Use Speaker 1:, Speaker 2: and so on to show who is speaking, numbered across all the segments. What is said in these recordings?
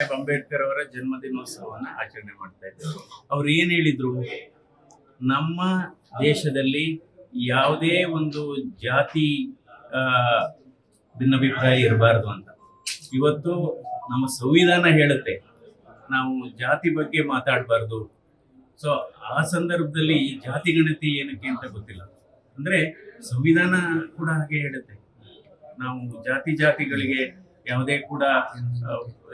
Speaker 1: ಸಾಹೇಬ್ ಅಂಬೇಡ್ಕರ್ ಅವರ ಜನ್ಮದಿನೋತ್ಸವವನ್ನ ಆಚರಣೆ ಮಾಡ್ತಾ ಇದ್ದೇವೆ ಅವ್ರು ಏನ್ ಹೇಳಿದ್ರು? ನಮ್ಮ ದೇಶದಲ್ಲಿ ಯಾವುದೇ ಒಂದು ಜಾತಿ ಭಿನ್ನಾಭಿಪ್ರಾಯ ಇರಬಾರ್ದು ಅಂತ. ಇವತ್ತು ನಮ್ಮ ಸಂವಿಧಾನ ಹೇಳುತ್ತೆ, ನಾವು ಜಾತಿ ಬಗ್ಗೆ ಮಾತಾಡಬಾರ್ದು. ಸೊ ಆ ಸಂದರ್ಭದಲ್ಲಿ ಈ ಜಾತಿ ಗಣತಿ ಏನಕ್ಕೆ ಅಂತ ಗೊತ್ತಿಲ್ಲ. ಅಂದ್ರೆ ಸಂವಿಧಾನ ಕೂಡ ಹಾಗೆ ಹೇಳುತ್ತೆ. ನಾವು ಜಾತಿ ಜಾತಿಗಳಿಗೆ ಯಾವುದೇ ಕೂಡ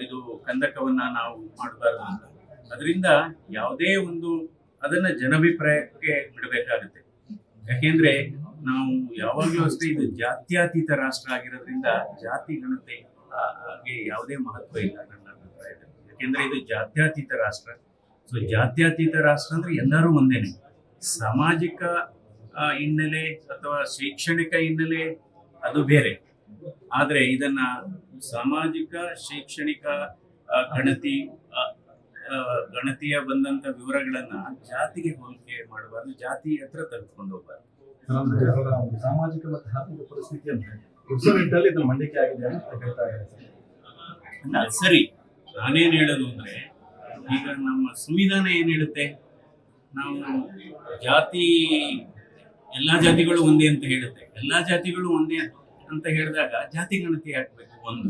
Speaker 1: ಇದು ಕಂದಕವನ್ನ ನಾವು ಮಾಡಬಾರ್ದು ಅಂತ. ಅದರಿಂದ ಯಾವುದೇ ಒಂದು ಅದನ್ನ ಜನಾಭಿಪ್ರಾಯಕ್ಕೆ ಬಿಡಬೇಕಾಗುತ್ತೆ. ಯಾಕೆಂದ್ರೆ ನಾವು ಯಾವಾಗಲೂ ಅಷ್ಟೇ ಇದು ಜಾತ್ಯತೀತ ರಾಷ್ಟ್ರ ಆಗಿರೋದ್ರಿಂದ ಜಾತಿ ಗಣತೆ ಹಾಗೆ ಯಾವುದೇ ಮಹತ್ವ ಇಲ್ಲ ನನ್ನ ಅಭಿಪ್ರಾಯದಲ್ಲಿ. ಯಾಕೆಂದ್ರೆ ಇದು ಜಾತ್ಯತೀತ ರಾಷ್ಟ್ರ. ಸೊ ಜಾತ್ಯತೀತ ರಾಷ್ಟ್ರ ಅಂದ್ರೆ ಎಲ್ಲರೂ ಒಂದೇನೆ. ಸಾಮಾಜಿಕ ಹಿನ್ನೆಲೆ ಅಥವಾ ಶೈಕ್ಷಣಿಕ ಹಿನ್ನೆಲೆ ಅದು ಬೇರೆ. ಆದ್ರೆ ಇದನ್ನ ಸಾಮಾಜಿಕ ಶೈಕ್ಷಣಿಕ ಗಣತಿ ಗಣತಿಯ ಬಂದಂತ ವಿವರಗಳನ್ನ ಜಾತಿಗೆ ಹೋಲಿಕೆ ಮಾಡಬಾರ್ದು ಜಾತಿ ಹತ್ರ ತೆಗೆದುಕೊಂಡು ಹೋಗ್ಬಾರ್ದು.
Speaker 2: ಸಾಮಾಜಿಕ ಮತ್ತು ಆರ್ಥಿಕ ನಿಟ್ಟಲ್ಲಿ ಇದು ಮಂಡಿಕೆ ಆಗಿದೆ ಅಂತ ಹೇಳ್ತಾ ಇದ್ದಾರೆ ಸರ್.
Speaker 1: ನಾನೇನ್ ಹೇಳೋದು ಅಂದ್ರೆ ಈಗ ನಮ್ಮ ಸಂವಿಧಾನ ಏನ್ ಹೇಳುತ್ತೆ? ನಾವು ಜಾತಿ ಎಲ್ಲಾ ಜಾತಿಗಳು ಒಂದೇ ಅಂತ ಹೇಳುತ್ತೆ. ಎಲ್ಲಾ ಜಾತಿಗಳು ಒಂದೇ ಅಂತ ಹೇಳಿದಾಗ ಜಾತಿ ಗಣತಿ ಆಗ್ಬೇಕು ಒಂದು.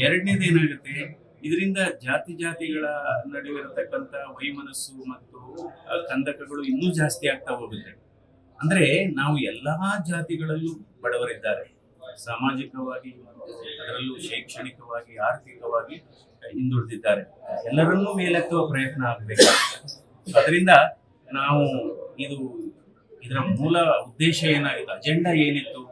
Speaker 1: ಎರಡನೇದು ಏನಾಗುತ್ತೆ? ಇದರಿಂದ ಜಾತಿ ಜಾತಿಗಳ ನಡುವೆ ಇರತಕ್ಕಂತ ವೈಮನಸ್ಸು ಮತ್ತು ಕಂದಕಗಳು ಇನ್ನೂ ಜಾಸ್ತಿ ಆಗ್ತಾ ಹೋಗುತ್ತೆ. ಅಂದ್ರೆ ನಾವು ಎಲ್ಲಾ ಜಾತಿಗಳಲ್ಲೂ ಬಡವರಿದ್ದಾರೆ. ಸಾಮಾಜಿಕವಾಗಿ, ಅದರಲ್ಲೂ ಶೈಕ್ಷಣಿಕವಾಗಿ, ಆರ್ಥಿಕವಾಗಿ ಹಿಂದುಳಿದಿದ್ದಾರೆ. ಎಲ್ಲರನ್ನೂ ಮೇಲೆತ್ತುವ ಪ್ರಯತ್ನ ಆಗಬೇಕು. ಅದರಿಂದ ನಾವು, ಇದು, ಇದರ ಮೂಲ ಉದ್ದೇಶ ಏನಾಗಿತ್ತು ಅಜೆಂಡಾ ಏನಿತ್ತು?